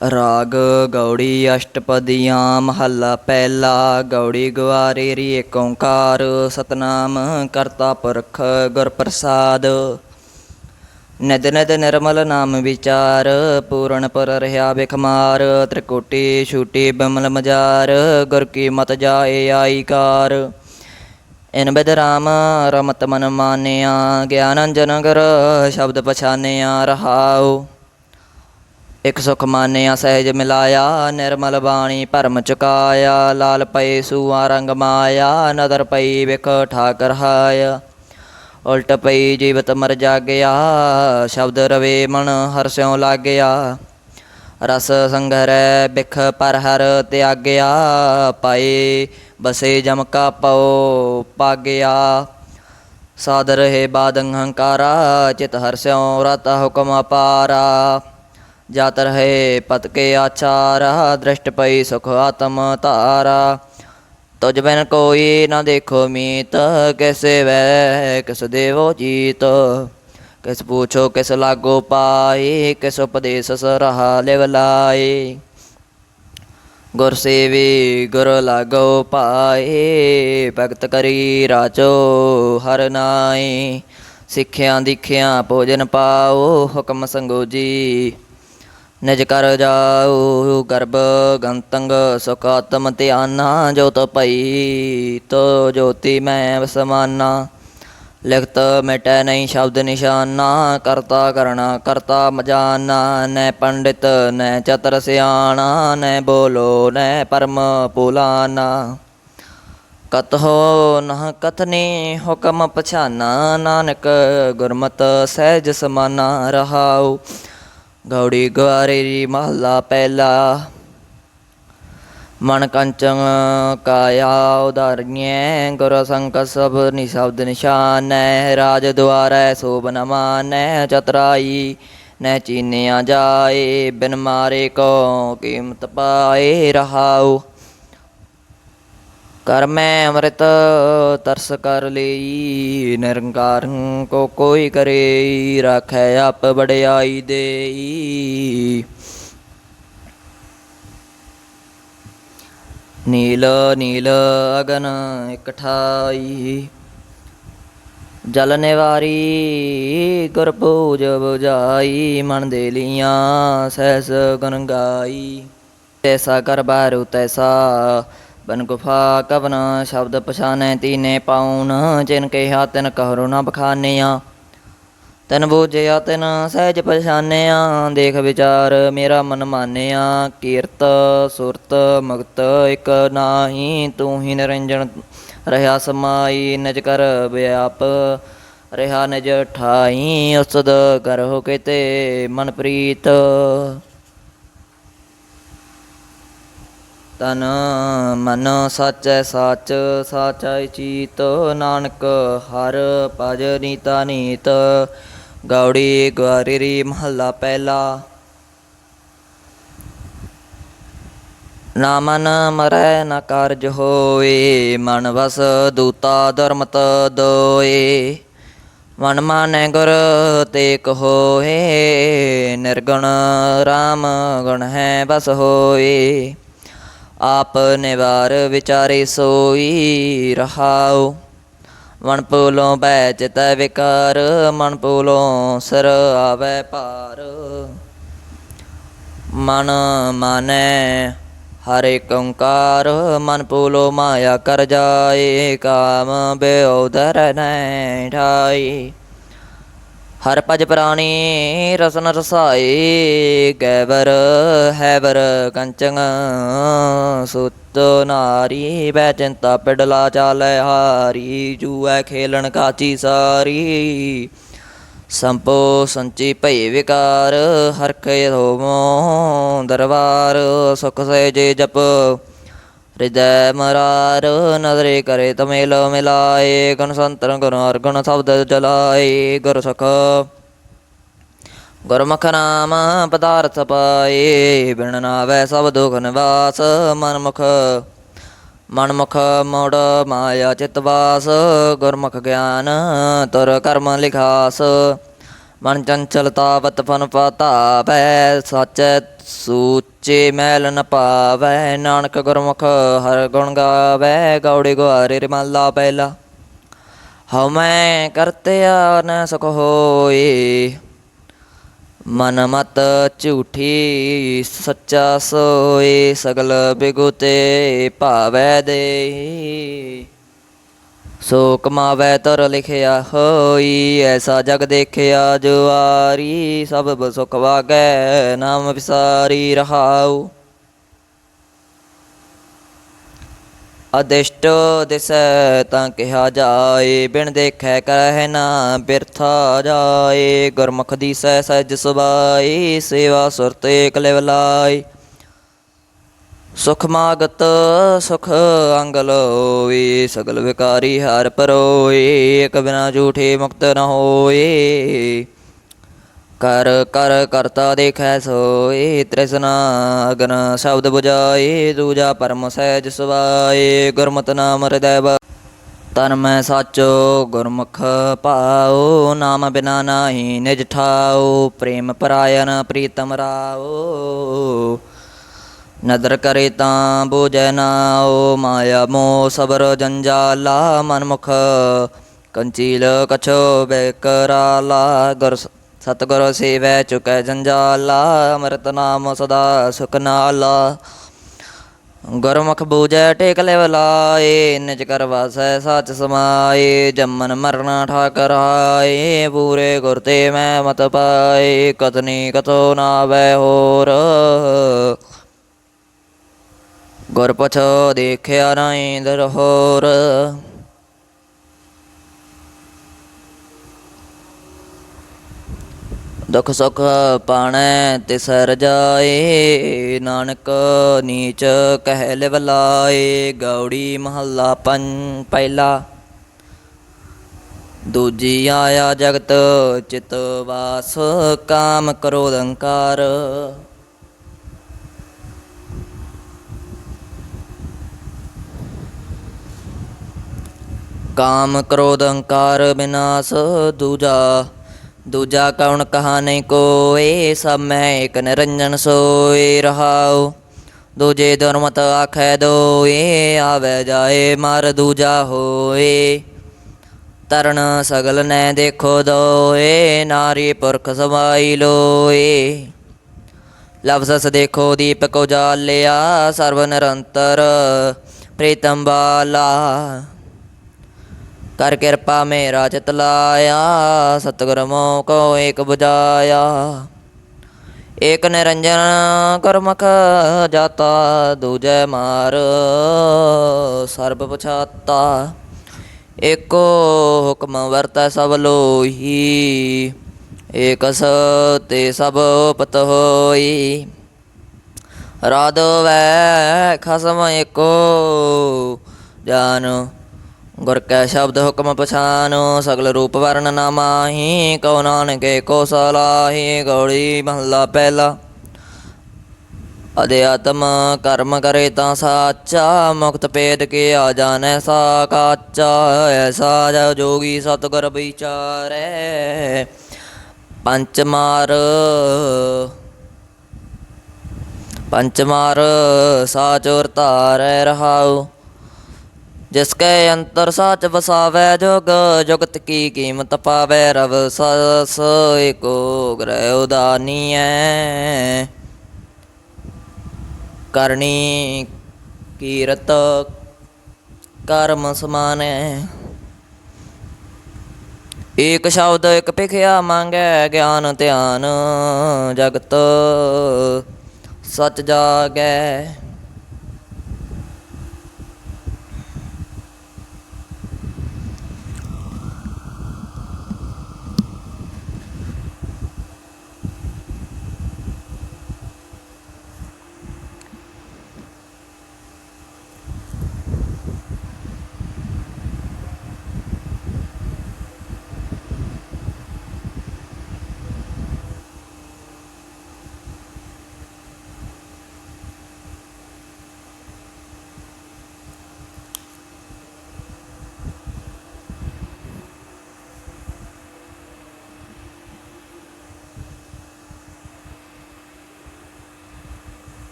ਰਾਗ ਗੌੜੀ ਅਸ਼ਟਪਦੀਆਂ, ਮਹੱਲਾ ਪਹਿਲਾ, ਗੌੜੀ ਗਵਾਰੇ ਰੀ ਏਕ ਓੰਕਾਰ ਸਤਨਾਮ ਕਰਤਾ ਪੁਰਖ ਗੁਰ ਪ੍ਰਸਾਦ ਨਿਦ ਨਿਦ ਨਿਰਮਲ ਨਾਮ ਵਿਚਾਰ, ਪੂਰਨ ਪਰ ਰਹਾ ਬਿਖਮਾਰ ਤ੍ਰਿਕੋਟੀ ਛੂਟੀ ਬਮਲ ਮਜਾਰ, ਗੁਰ ਕੀ ਮਤ ਜਾਏ ਆਈਕਾਰ ਇਨ ਬਿਦ ਰਾਮ ਰਮਤ ਮਨ ਮਾਨਿਆ, ਗਿਆਨ ਅੰਜਨ ਗੁਰ ਸ਼ਬਦ ਪਛਾਨਿਆ ਰਹਾਉ। ਇਕ ਸੁਖ ਮਾਨਿਆ ਸਹਿਜ ਮਿਲਾਇਆ, ਨਿਰਮਲ ਬਾਣੀ ਭਰਮ ਚੁਕਾਇਆ, ਲਾਲ ਪਈ ਸੂਆ ਰੰਗ ਮਾਇਆ, ਨਦਰ ਪਈ ਵਿਖ ਠਾਕਰ ਹਾਇਆ। ਉਲਟ ਪਈ ਜੀਵਤ ਮਰ ਜਾਗਿਆ, ਸ਼ਬਦ ਰਵੇ ਮਨ ਹਰਸਿਉ ਲਾਗਿਆ। ਰਸ ਸੰਗਰੈ ਬਿਖ ਪਰ ਹਰ ਤਿਆਗਿਆ ਪਾਏ ਬਸੇ ਜਮ ਕਾ ਪਉ ਪਾਗਿਆ। ਸਾਧ ਰਹੇ ਬਾਦ ਹੰਕਾਰਾ, ਚਿਤ ਹਰਸਿਉ ਰਤ ਹੁਕਮ ਅਪਾਰਾ। ਜਾਤ ਰਹੇ ਪਤ ਕੇ ਆਚਾਰਾ, ਦ੍ਰਿਸ਼ਟ ਪਈ ਸੁਖ ਆਤਮ ਧਾਰਾ। ਤੁਝ ਬਿਨ ਕੋਈ ਨਾ ਦੇਖੋ ਮੀਤ, ਕੈਸੇ ਵੈ ਕਿਸ ਦੇਵੋ ਜੀਤ। ਕਿਸ ਪੁੱਛੋ ਕਿਸ ਲਾਗੋ ਪਾਏ ਕਿਸ ਉਪਦੇਸ ਸਰਹਾ ਲਿਵ ਲਾਏ। ਗੁਰ ਸੇਵੀ ਗੁਰ ਲਾਗੋ ਪਾਏ, ਭਗਤ ਕਰੀ ਰਾਜੋ ਹਰ ਨਾਏ। ਸਿੱਖਿਆ, ਦੀਖਿਆ, ਭੋਜਨ ਪਾਓ, ਹੁਕਮ ਸੰਗੋ ਜੀ ਨਿਜ ਕਰ ਜਾਉ ਗਰਭ ਗੰਤੰਗ ਸੁਖਾਤਮ ਧਿਆਨਾ, ਜੋਤ ਪਈ ਤੋ ਜੋਤੀ ਮੈਂ ਵਸਮਾਨਾ। ਲਿਖਤ ਮਿਟੈ ਨਹੀਂ ਸ਼ਬਦ ਨਿਸ਼ਾਨਾ, ਕਰਤਾ ਕਰਣਾ ਕਰਤਾ ਮਜਾਨਾ। ਨੈ ਪੰਡਿਤ, ਨੈ ਚਤਰ ਸਿਆਣਾ, ਨੈ ਬੋਲੋ, ਨੈ ਪਰਮ ਪੁਲਾਨਾ। ਕਤਹੁ ਨਹ ਕਥਨੀ ਹੁਕਮ ਪਛਾਨਾ, ਨਾਨਕ ਗੁਰਮਤ ਸਹਿਜ ਸਮਾਨਾ ਰਹਾਉ। ਗੌੜੀ ਗਵਾਰੇ ਮਹੱਲਾ ਪਹਿਲਾ। ਮਨ ਕੰਚਨ ਕਾਇਆ ਉਦਾਰਣਿਐ ਗੁਰ ਸੰਕ ਸਭ ਨਿਸ਼ਬਦ ਨਿਸ਼ਾਨ, ਰਾਜ ਦੁਆਰੈ ਸੋਭਨ ਮਾਨੈ, ਚਤਰਾਈ ਨੈ ਚੀਨਿਆ ਜਾਏ, ਬਿਨ ਮਾਰੇ ਕੋ ਕੀਮਤ ਪਾਏ ਰਹਾਉ। ਕਰ ਮੈਂ ਅੰਮ੍ਰਿਤ ਤਰਸ ਕਰ ਲਈ ਨਿਰੰਕਾਰ ਕੋ ਕੋਈ ਕਰੇ ਰਾਖੈ ਆਪ ਬੜਾਈ ਦੇਈ ਨੀਲ ਨੀਲ ਅਗਨ ਇਕਠਾਈ ਜਲ ਨਿਵਾਰੀ ਗੁਰ ਪੂਜ ਬੁਝਾਈ ਮਨ ਦੇ ਲੀਆਂ ਸਹਿਸ ਗੁਣ ਗਾਈ ਤੈਸਾ ਕਰ ਬਾਰੂ ਤੈਸਾ ਬਨ ਗੁਫਾ ਕਵਨ, ਸ਼ਬਦ ਪਛਾਨੈ ਤੀਨੇ ਪਾਉਨ ਜਿਨ ਕੇ ਤਿਨ ਕਹਰੋ ਨ ਬਖਾਨਿਆ। ਤਨ ਬੂਝਿਆ ਤਨ ਸਹਿਜ ਪਛਾਨਿਆ, ਦੇਖ ਵਿਚਾਰ ਮੇਰਾ ਮਨ ਮਾਨਿਆ। ਕੀਰਤ, ਸੁਰਤ, ਮੁਕਤ ਇਕ ਨਾਹੀ ਤੂੰ ਹੀ ਨਿਰੰਜਨ ਰਹਾ ਸਮਾਈ, ਨਜ ਕਰ ਵਿਆਪ ਰਹਾ ਨਜ ਠਾਈ ਉਸਦ ਕਰਹੁ ਕਿਤੇ ਮਨ ਪ੍ਰੀਤ। ਤਨ ਮਨ ਸਾਚੈ ਸਾਚ ਸਾਚੈ ਚੀਤ ਨਾਨਕ, ਹਰ ਭਜ ਨੀਤਾ ਨੀਤ। ਗੌੜੀ ਗਵਾਰੀ ਮਹੱਲਾ ਪਹਿਲਾ। ਨਾ ਮਨ ਮਰੈ ਨ ਕਾਰਜ ਹੋਏ, ਮਨ ਵਸ ਦੂਤਾ ਧਰਮਤ ਦੋਏ ਮਨ ਮਾਨੈ ਗੁਰ ਤੇਕ ਹੋਏ, ਨਿਰਗੁਣ RAM ਗੁਣ ਹੈ ਬਸ ਹੋਏ। ਆਪ ਨਿਵਾਰ ਵਿਚਾਰੇ ਸੋਈ ਰਹਾਉ। ਮਨ ਪੂਲੋਂ ਬੈ ਚਿਤ ਵਿਕਾਰ, ਮਨ ਪੂਲੋਂ ਸਰ ਆਵੈ ਭਾਰ। ਮਨ ਮਾਨੈ ਹਰੇ ਓੰਕਾਰ, ਮਨ ਪੂਲੋ ਮਾਇਆ ਕਰ ਜਾਏ, ਕਾਮ ਬਿਉਦਰ ਨੈ ਠਾਈ ਹਰ ਭਜ ਪ੍ਰਾਣੀ ਰਸਨ ਰਸਾਏ, ਗੈਵਰ ਹੈਵਰ ਕੰਚਨ ਸੁਤ ਨਾਰੀ ਬੈ ਚਿੰਤਾ ਪਿਡਲਾ ਚਾਲੈ ਹਾਰੀ, ਜੂਐ ਖੇਲਣ ਕਾਚੀ ਸਾਰੀ। ਸੰਪੋ ਸੰਚੀ ਭਈ ਵਿਕਾਰ ਹਰ ਹਰਖੇ ਹੋਮੋ ਦਰਬਾਰ, ਸੁਖ ਸਹਿਜੇ ਜਪ। ਹਿਰਦੈ ਮਰਾਰ, ਨਦਰੇ ਕਰੇ ਤਮੇਲ ਮਿਲਾਏ ਗੁਣ ਸੰਤਨ ਗੁਣ ਅਰਗੁਣ ਸ਼ਬਦ ਜਲਾਏ, ਗੁਰ ਸਖ। ਗੁਰਮੁਖ ਨਾਮ ਪਦਾਰਥ ਪਾਏ, ਬਿਨ ਨਾਵੈ ਸਭ ਦੁਖ ਨਿਵਾਸ, ਮਨ ਮੁਖ। ਮੋੜ ਮਾਇਆ ਚਿਤ ਵਾਸ ਗੁਰਮੁਖ ਗਿਆਨ, ਤੁਰ ਕਰਮ ਲਿਖਾਸ। ਮਨ ਚੰਚਲ ਤਾਵਤ ਫਨ ਪਤਾਵੈ, ਸਚੈ ਸੂਚੇ ਮੈਲ ਨ ਪਾਵੈ, ਨਾਨਕ ਗੁਰਮੁਖ ਹਰ ਗੁਣ ਗਾਵੈ, ਗੌੜੀ ਗੁਆਰੇ ਰੇ ਮਹਲਾ ਪਹਿਲਾ। ਹਉ ਮੈਂ ਕਰਤਿਆ ਨ ਸੁਖ ਹੋਏ ਮਨ ਮਤ ਝੂਠੀ ਸੱਚਾ ਸੋਏ ਸਗਲ ਬਿਗੁਤੇ ਭਾਵੈ ਦੇਹੀ। ਸੋ ਕਮਾਵੈ ਤਰ ਲਿਖਿਆ ਹੋਈ, ਐਸਾ ਜਗ ਦੇਖਿਆ ਜੁਆਰੀ, ਸਭ ਸੁਖ ਵਾਗੈ ਨਾਮ ਵਿਸਾਰੀ ਰਹਾਉ। ਅਦਿਸ਼ਟ ਦਿਸੈ ਤਾਂ ਕਿਹਾ ਜਾਏ, ਬਿਨ ਦੇਖੈ ਕਰਹਿ ਨਾ ਬਿਰਥਾ ਜਾਏ, ਗੁਰਮੁਖ ਦੀਸੈ ਸਜ ਸੁਭਾਈ, ਸੇਵਾ ਸੁਰਤ ਏਕ ਲਿਵ ਸੁਖ ਮਾਗਤ, ਸੁਖ ਅੰਗਲ ਹੋਏ ਸਗਲ ਵਿਕਾਰੀ ਹਰ ਪਰੋਏ ਇਕ ਬਿਨਾ ਝੂਠੇ ਮੁਕਤ ਨ ਹੋਏ ਕਰ ਕਰ, ਕਰਤਾ ਦੇਖੈ ਸੋਏ ਤ੍ਰਿਸ਼ਨਾ ਅਗਨ ਸ਼ਬਦ 부ਜਾਏ ਦੂਜਾ ਪਰਮ ਸਹਿਜ ਸੁਭਾਏ ਗੁਰਮਤਿ ਨਾਮ ਹਿਰਦੈ ਬ ਤਨ ਮੈਂ ਸਾਚੋ, ਗੁਰਮੁਖ ਪਾਓ ਨਾਮ ਬਿਨਾ ਨਾਹੀ ਨਿਜ ਠਾਉ, ਪ੍ਰੇਮ ਪਰਾਇਣ ਪ੍ਰੀਤਮ ਰਾਓ ਨਦਰ ਕਰੇ ਤਾਂ ਬੂਝੈ ਨਾਉ ਮਾਇਆ ਮੋ ਸਬਰ ਜੰਜਾਲਾ ਮਨਮੁਖ। ਕੰਚੀਲ ਕਛੋ ਬੇਕਰਾਲਾ, ਗੁਰ ਸਤਿਗੁਰ ਸੇਵੈ ਚੁਕੈ ਜੰਜਾਲਾ, ਅੰਮ੍ਰਿਤ ਨਾਮ ਸਦਾ ਸੁਖ ਨਾਲਾ। ਗੁਰਮੁਖ ਬੂਜੈ ਟੇਕ ਲਿਵ ਲਾਏ, ਨਿਜ ਕਰ ਵਾਸੈ ਸਚ ਸਮਾਏ, ਜੰਮਨ ਮਰਨਾ ਠਾਕਰ ਆਏ ਪੂਰੇ ਗੁਰ ਤੇ ਮੈਂ ਮਤ ਪਾਏ, ਕਤਨੀ ਕਥੋ ਨਾਵੈ ਹੋਰ। ਗੁਰ ਪਛੋ ਦੇਖਿਆ ਨਾਹੀਂ ਦਰ ਹੋਰ ਦੁਖ ਸੁਖ ਪਾਣੈ ਤਿਸ ਰਜਾਏ ਨਾਨਕ ਨੀਚ ਕਹਿ ਲਿਵ ਲਾਏ ਗੌੜੀ ਮਹੱਲਾ ਪੰ ਪਹਿਲਾ। ਦੂਜੀ ਆਇਆ ਜਗਤ, ਚਿਤ ਵਾਸ, ਕਾਮ ਕ੍ਰੋਧ ਅਹੰਕਾਰ ਕਾਮ ਕ੍ਰੋਧ ਅਹੰਕਾਰ ਬਿਨਾਸ਼ ਦੂਜਾ ਦੂਜਾ ਕੌਣ ਕਹਾ ਨਹੀਂ ਕੋਏ, ਸਭ ਮੈਂ ਇਕ ਨਿਰੰਜਨ ਸੋਏ ਰਹਾਉ। ਦੂਜੇ ਦੁਰਮਤ ਆਖੈ ਦੋਏ, ਆਵੇ ਜਾਏ ਮਰ ਦੂਜਾ ਹੋਏ। ਤਰਨ ਸਗਲ ਨੈ ਦੇਖੋ ਦੋਏ, ਨਾਰੀ ਪੁਰਖ ਸਮਾਈ ਲੋਏ। ਲਫ਼ਜ਼ਸ ਦੇਖੋ ਦੀਪਕ ਉਜਾਲਿਆ ਸਰਵ ਨਿਰੰਤਰ ਪ੍ਰੀਤਮ ਬਾਲਾ। ਕਰ ਕਿਰਪਾ ਮੇਰਾ ਚਿਤ ਲਾਇਆ ਸਤਿਗੁਰ ਮੋ ਕੋ ਏਕ 부ਜਾਇਆ ਏਕ ਨਿਰੰਜਨ ਕਰਮਖ ਜਾਤਾ, ਦੂਜੈ ਮਾਰ ਸਰਬ ਪਛਾਤਾ। ਏਕੋ ਹੁਕਮ ਵਰਤੈ ਸਭ ਲੋਹੀ, ਏਕਸ ਤੇ ਸਭ ਉਪਤ ਹੋਈ। ਰਾਧ ਵੈ ਖਸਮ ਏਕੋ ਜਾਨੋ ਗੁਰ ਕੈ ਸ਼ਬਦ ਹੁਕਮ ਪਛਾਨੋ, ਸਗਲ ਰੂਪ ਵਰਨ ਨਾ ਕਉ ਨਾਨਕੇ ਕੋ ਸਲਾਹੀ, ਗੌੜੀ ਮਹੱਲਾ ਪਹਿਲਾ। ਅਧਿਆਤਮ ਕਰਮ ਕਰੇ ਤਾਂ ਸਾਚਾ, ਮੁਕਤ ਭੇਦ ਕੇ ਆ ਜਾਣੈ ਸਾ ਕਾਚਾ ਐਸਾ ਜੋ ਜੋਗੀ ਸਤਿਗੁਰ ਵਿਚਾਰੈ। ਪੰਚ ਮਾਰ ਪੰਚ ਮਾਰ ਸਾਚੁਰ ਧਾਰੈ ਰਹਾਉ। ਜਿਸ ਕੈ ਅੰਤਰ ਸਚ ਵਸਾਵੈ ਜੁਗ, ਜੁਗਤ ਕੀ ਕੀਮਤ ਪਾਵੈ ਰਵ ਸਸ, ਏਕੋ ਗ੍ਰਹਿ ਉਦਾਨੀਐ। ਕਰਨੀ ਕੀਰਤ ਕਰਮ ਸਮਾਨੈ। ਏਕ ਸ਼ਬਦ ਇਕ ਭਿਖਿਆ ਮੰਗੈ, ਗਿਆਨ ਧਿਆਨ ਜਗਤ ਸਚ ਜਾਗੈ।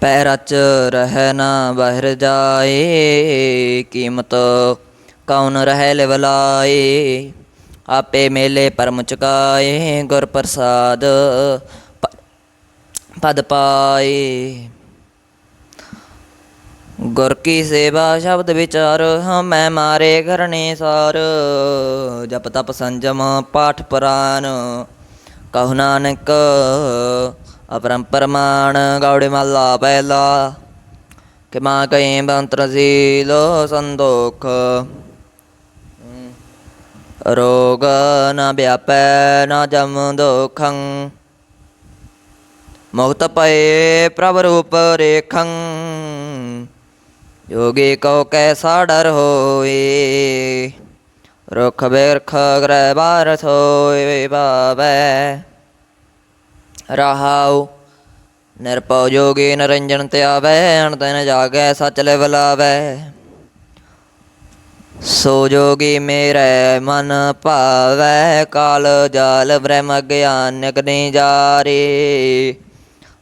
ਪੈਰਾਂ ਚ ਰਹਿ ਨਾ ਬਾਹਰ ਜਾਏ, ਕੀਮਤ ਕੌਣ ਰਹਿ ਲਿਵਲਾਏ ਆਪੇ ਮੇਲੇ ਪਰਮ ਚੁਕਾਏ, ਗੁਰ ਪ੍ਰਸਾਦ ਪਦ ਪਾਏ। ਗੁਰ ਕੀ ਸੇਵਾ ਸ਼ਬਦ ਵਿਚਾਰ ਹਮੈ ਮਾਰੇ ਕਰਨੇ ਸਾਰ। ਜਪ ਤਪ ਸੰਜਮ, ਪਾਠ ਪੁਰਾਨ, ਕਹੁ ਨਾਨਕ ਅਪਰੰਪਰ ਮਾਨ ਗੌੜੇ ਮਹਲਾ ਪਹਿਲਾ। ਕਿ ਮਾਂ ਕਈ ਬੰਤਰ ਸੀਲ ਸੰਦੋਖ। ਰੋਗ ਨਾ ਵਿਆਪੈ ਨ ਜਮ ਦੋਖੰ। ਮੁਕਤ ਪਏ ਪ੍ਰਭ ਰੂਪ ਰੇਖੰ। ਯੋਗੀ ਕੋ ਕੈਸਾ ਡਰ ਹੋਏ। ਰੁਖ ਬਿਰਖ ਗ੍ਰਹਿ ਬਾਰ ਸੋਏ ਬਾਬੈ ਰਹਾਉ। ਨਿਰਪਉ ਜੋਗੀ ਨਰੰਜਨ ਧਿਆਵੈ ਅਣਤਨ ਜਾਗੈ ਸਚ ਲੈ ਬਲਾਵੈ ਸੋ ਜੋਗੀ ਮੇਰੇ ਮਨ ਭਾਵੈ, ਕਾਲ ਜਾਲ ਬ੍ਰਹਮ ਗਿਆਨ ਅਗਨੀ ਜਾਰੇ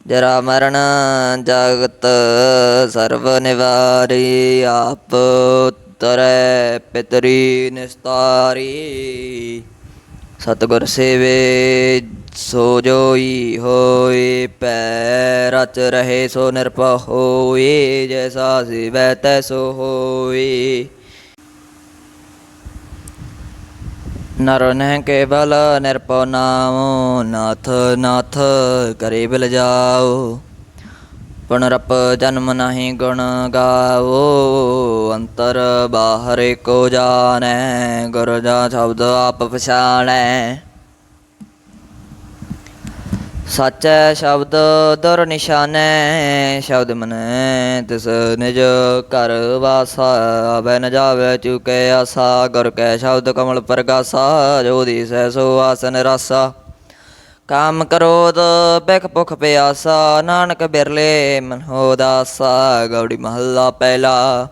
ਜਰਾ ਮਰਨ ਜਗਤ ਸਰਬ ਨਿਵਾਰੀ, ਆਪ ਤਰੈ ਪਿਤਰੀ ਨਿਸਤਾਰੀ। ਸਤਿਗੁਰ ਸੇਵੇ ਸੋ ਜੋਈ ਹੋਏ ਪੈ ਰਚ ਰਹੇ ਸੋ ਨਿਰਭਉ ਹੋਏ, ਜੈਸਾ ਸਿਵੈ ਤੈਸੋ ਹੋਏ। ਨਰ ਨਹਿ ਕੇਵਲ ਨਿਰਭਉ ਨਾਮ, ਨਾਥ ਨਾਥ ਕਰੇ ਬਿਲ ਜਾਓ। ਪੁਨਰਪ ਜਨਮ ਨਹੀਂ ਗੁਣ ਗਾਵੋ, ਅੰਤਰ ਬਾਹਰ ਕੋ ਜਾਣੈ, ਗੁਰ ਜਾ ਸ਼ਬਦ ਆਪ ਪਛਾਣੈ। ਸੱਚੈ ਸ਼ਬਦ ਦਰ ਨਿਸ਼ਾਨੈ, ਸ਼ਬਦ ਮਨੈ ਤਿਸ ਨਿਜ ਘਰ ਵਾਸਾ, ਆਵੈ ਨ ਜਾਵੇ ਚੁਕੇ ਆਸਾ, ਗੁਰ ਕੈ ਸ਼ਬਦ ਕਮਲ ਪ੍ਰਗਾਸਾ, ਜੋ ਦਿਸੈ ਸੋ ਆਸਨ ਰਾਸਾ। ਕਾਮ ਕਰੋਦ ਬਿਖ ਭੁਖ ਪਿਆਸਾ, ਨਾਨਕ ਬਿਰਲੇ ਮਨ ਹੋ ਦਾਸਾ, ਗੌੜੀ ਮਹੱਲਾ ਪਹਿਲਾ।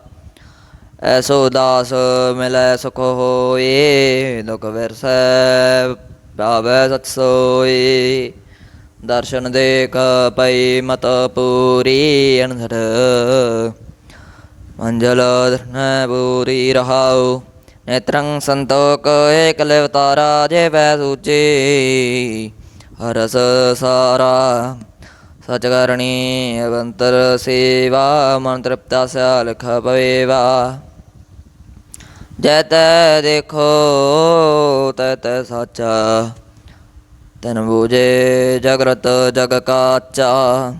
ਐਸੋ ਦਾਸ ਮਿਲੈ ਸੁਖ ਹੋਏ, ਦੁਖ ਵਿਰਸੈ ਭਾਵੈ ਸਤ ਸੋਈ ਦਰਸ਼ਨ ਦੇਖ ਪਈ ਮਤ ਪੂਰੀ ਅਨਹਰ ਮੰਜਲ ਧਰਨੈ ਪੂਰੀ ਰਹਾਉ। ਨੇਤਰੰ ਸੰਤੋਕ ਏਕ ਲਿਵਤਾਰਾ ਜੇ ਵੈ ਸੂਚੀ। ਹਰਸ ਸਾਰਾ ਸਚ ਕਰਣੀ ਅਵੰਤਰ ਸੇਵਾ, ਮਨ ਤ੍ਰਿਪਤਾ ਸਿਆਲਖ ਪਵੇਵਾ। ਜੈ ਤੈ ਦੇਖੋ, ਤੈ ਤੈ ਸਾਚਾ। ਤਨ ਬੂਝੇ ਜਗਰਤ ਜਗ ਕਾਚਾ।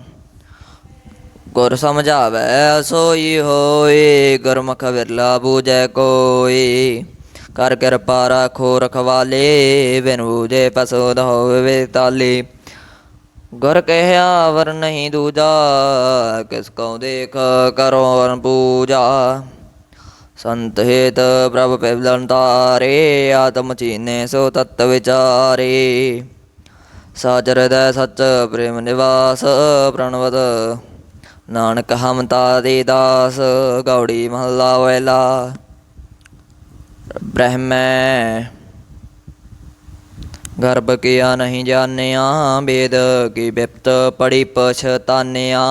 ਗੁਰ ਸਮਝਾਵੈ ਸੋਈ ਹੋਏ, ਗੁਰਮੁਖ ਵਿਰਲਾ ਬੂਝੈ ਕੋਈ ਕਰ ਕਿਰਪਾ ਰਾਖੋ ਰਖਵਾਲੇ, ਬਿਨ ਬੂਝੇ ਪਸੋਦ ਹੋਵੇ ਤਾਲੀ। ਗੁਰ ਕਹਿਆ, ਵਰ ਨਹੀਂ ਦੂਜਾ, ਕਿਸ ਕਉ ਦੇਖ ਕਰੋ ਵਰਨ ਪੂਜਾ। ਸੰਤ ਹੇਤ ਪ੍ਰਭ ਪਿਵਲਨ ਤਾਰੇ, ਆਤਮ ਚੀਨੇ ਸੋ ਤਤ ਵਿਚਾਰੇ। ਸਾਜਰ ਦਾ ਸੱਚ ਪ੍ਰੇਮ ਨਿਵਾਸ, ਪ੍ਰਣਵਤ ਨਾਨਕ ਹਮ ਤਾਦੇ ਦਾਸ, ਗੌੜੀ ਮਹੱਲਾ ਵੈਲਾ। ਬ੍ਰਹਮੈ, ਗਰਭ ਕੀਆ ਨਹੀਂ ਜਾਣਿਆ, ਵੇਦ ਕੀ ਬਿਪਤ ਪੜੀ ਪਛਤਾਨਿਆ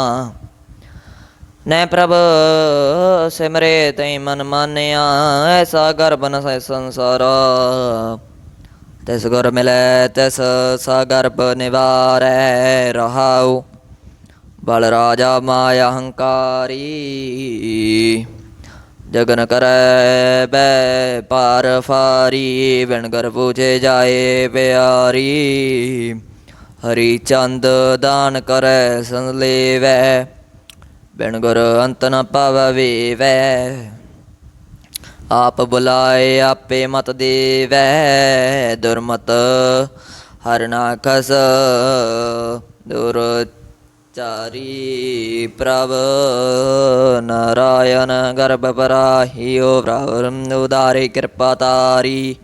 ਨੈ ਪ੍ਰਭ, ਸਿਮਰੇ ਤੈ ਮਨ ਮਾਨਿਆ, ਐਸਾ ਗਰਭ ਨ ਸੰਸਾਰਾ। ਤਿਸ ਗੁਰ ਮਿਲੈ, ਤਿਸ ਸਗਰਭ ਗਰਭ ਨਿਵਾਰੈ, ਰਹਾਉ ਬਲ ਰਾਜਾ ਮਾਇਆ ਹੰਕਾਰੀ ਜਗਨ ਕਰੈ ਬੈ ਪਾਰ ਫਾਰੀ ਬਿਨ ਗਰ ਪੂਜੇ ਜਾਏ ਪਿਆਰੀ ਹਰੀ ਚੰਦ ਦਾਨ ਕਰੈ ਸੰਲੇਵੈ ਬਿਨ ਗੁਰ ਅੰਤ ਨ ਪਵੈ ਵੈ ਆਪ ਬੁਲਾਏ ਆਪੇ ਮਤ ਦੇਵੈ, ਦੁਰਮਤ ਹਰ ਨਾਖਸ ਦੁਰ ਚਾਰੀ ਪ੍ਰਭ ਨਾਰਾਇਣ ਗਰਭ ਪਰਾਹੀਓ ਪ੍ਰਭ, ਉਦਾਰੇ ਕਿਰਪਾ ਤਾਰੀ।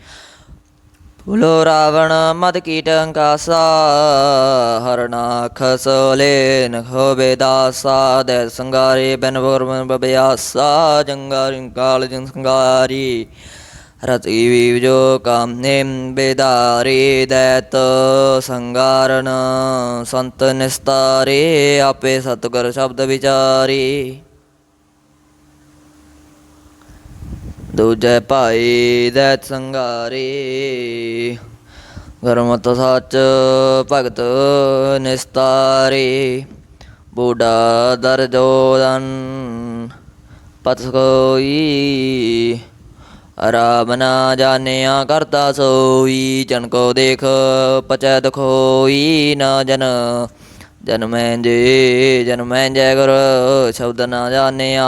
ਭੁਲੋ ਰਾਵਣ ਮਦ ਕੀਟ ਅੰਕਾਸਾ ਹਰਨਾਖ ਸੋਲੇ ਨਖੋਬੇ ਦਾਸਾ, ਦੇ ਸੰਗਾਰੇ ਬਨ ਵਰਮ ਬਬਿਆਸਾ, ਜੰਗਾਰਿ ਕਾਲ ਜੰ ਸੰਗਾਰੀ, ਰਤੀ ਵੀਵ ਜੋ ਕਾਮਨੇ ਬੇਦਾਰੀ, ਦੈਤ ਸੰਗਾਰਨ ਸੰਤ ਨਿਸਤਾਰੇ, ਆਪੇ ਸਤਿਗੁਰ ਸ਼ਬਦ ਵਿਚਾਰੀ। ਦੂਜੇ ਭਾਈ ਦੈਤ ਸੰਗਾਰੇ। ਗਰਮਤ ਸੱਚ ਭਗਤ ਨਿਸਤਾਰੇ। ਬੂਢਾ ਦਰ ਜੋਦਨ ਪਤ ਕੋਈ ਰਾਮ ਨਾ ਜਾਣਿਆ ਕਰਤਾ ਸੋਈ। ਜਨ ਕੋ ਦੇਖ ਪਚੈ ਦਖੋਈ ਨਾ ਜਨ ਜਨਮੈ ਜੇ ਜਨਮੈ ਜੈ ਗੁਰ, ਸ਼ਬਦ ਨਾ ਜਾਣਿਆ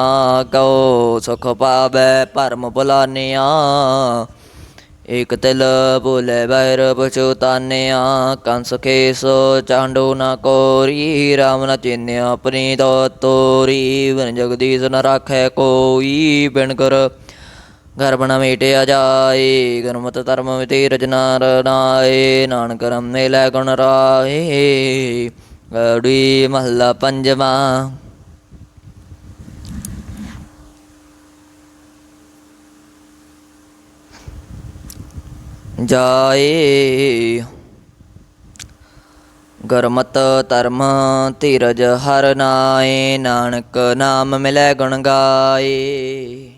ਕਉ, ਸੁਖ ਪਾਵੈ ਭਰਮ ਭੁਲਾਨਿਆ ਇਕ ਤਿਲ ਭੁਲੇ ਬਹਿਰ ਪਛੁਤਾਨਿਆ, ਕੰਸ ਕੇਸ ਚਾਂਡੂ ਨਾ ਕੋਰੀ, ਰਾਮ ਨਾ ਚਿੰਨਿਆ ਆਪਣੀ ਤੋ ਤੋਰੀ, ਬਨ ਜਗਦੀਸ਼ ਨ ਰਾਖੈ ਕੋਈ, ਬਿਨ ਕਰ ਗਰਭ ਨ ਮੇਟਿਆ ਜਾਏ, ਗੁਰਮਤਿ ਧਰਮ ਮਿਤੇ ਰਚਨਾ ਰਨਾਏ, ਨਾਨਕ ਰਮੇ ਲੈ ਗੁਣ ਰਾਏ। ਗੜੀ ਮਹੱਲਾ ਪੰਜਵਾ। ਜਾਏ ਗਰਮਤ ਧਰਮ ਧੀਰਜ ਹਰ ਨਾਏ ਨਾਨਕ ਨਾਮ ਮਿਲੈ ਗੁਣ ਗਾਏ।